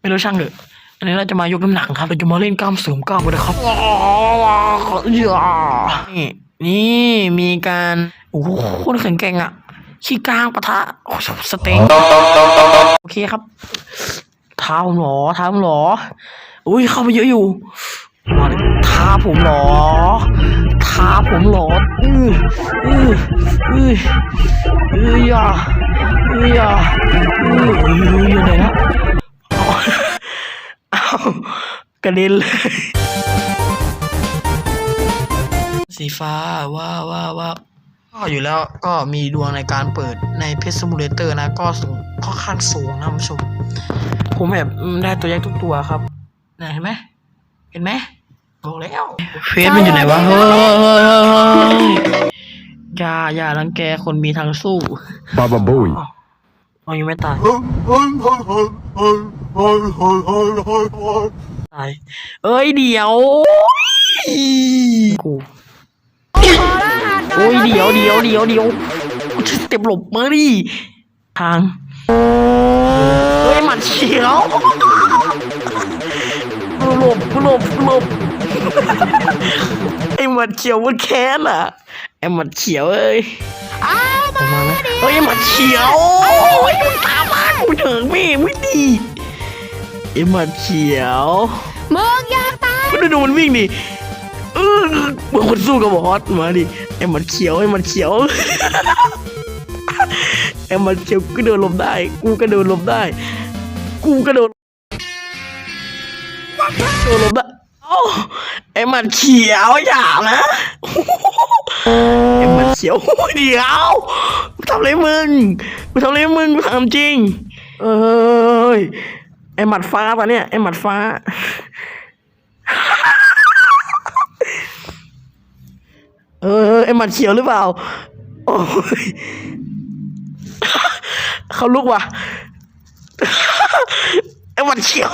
ไม่รู้ช่างเถอะอันนี้เราจะมายกน้ำหนักครับ เราจะมาเล่นกล้ามเสริมกล้ามกันนะครับนี่นี่มีการโอ้โหคนแข็งแกร่งอะขี้กลางปะทะสเต็งโอเคครับ เท้าผมหรอเท้าผมหรอ อุ้ยเข้าไปเยอะอยู่มาเลยท้าผมหรอท้าผมหรออืออืออืออืออย่าอืออย่าอืออืออยู่ไหนนะ เอาก ระเด็นเลย สีฟ้าว้าวว้าวว้าวก็อยู่แล้วก็มีดวงในการเปิดในเพชร s มูเลเตอร์นะ ก็สูงค่อนข้างสูงนะคุณผู้ชม ผมแบบอืมได้ตัวแยกทุกตัวครับนะเห็นไหมเห็นไหมบอกแล้วเฟซมันอยู่ไหนวะเฮ้ยอย่าอย่ารังแกคนมีทางสู้ Baba Bowie. อ๋ออ๋อยังไม่ตาย ตาย เอ้ยเดี๋ยวกูโอ้ยเดี๋ยวเดี๋ยวเดี๋ยวเดี๋ยวกูจะเต็มหลบมาดิทางเฮ้ยหมัดเขียวกูหลบกูหลบกูหลบไอ้หมัดเขียวมันแค้นอะไอ้หมัดเขียวเอ้ยมาไหมเฮ้ยหมัดเขียวโอ้ยมึงตามมากูเถิงแม่ไม่ดี ไอ้หมัดเขียวมึงอยากตายดูดูมันวิ่งดิเออเหมือนคนสู้กับบอสมาดิไอ้มันเขียวไอ้มันเขียว ไอ้มันเขียวก็เดินหลบได้ กูก็เดินหลบได้ กูก็โดนโดนหลบได้เอ้าไอ้มันเขียวอย่านะ ไอ้มันเขียวเดี๋ยวกูทำอะไรมึงกูทำอะไรมึงกูทำจริง เอ้ย ไอ้หมัดฟ้าปะเนี่ยไอ้หมัดฟ้า เออไอหมัดเขียวหรือเปล่า โอ้ยเขาลุกว่ะไอหมัดเขียว